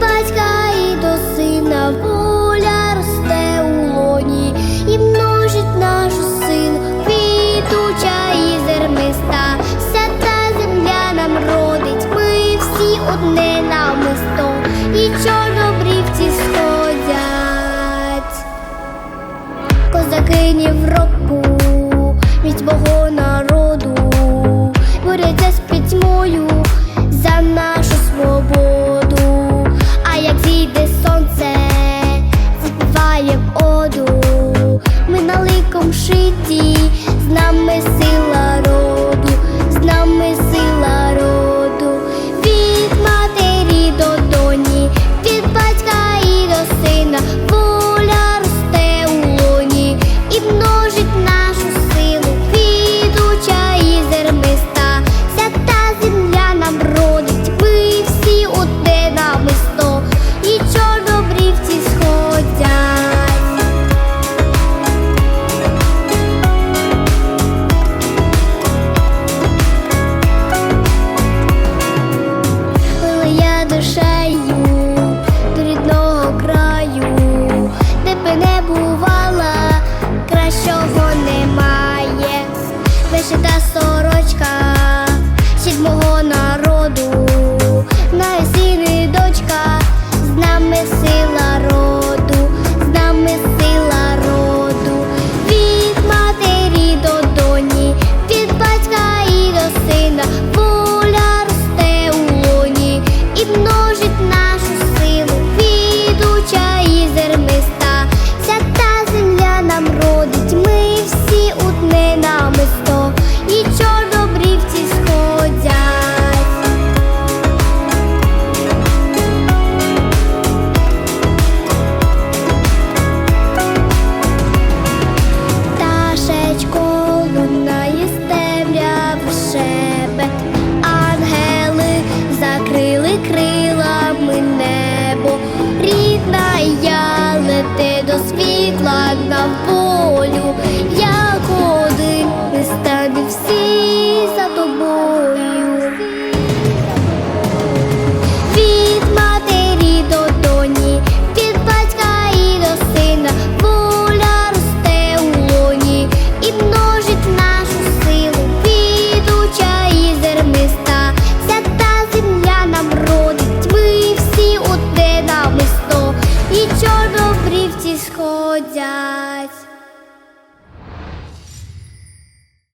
батька і до сина воля росте у лоні і множить наш син квітуча і зерниста. Вся та земля нам родить, ми всі одне на мисто, і чорнобрівці сходять, козаки Європу від свого народу боряться з пітьмою. вишита сорочка. крилами небо, рідна я лети до світла на полю, я один не стану всі за тобою. сходять.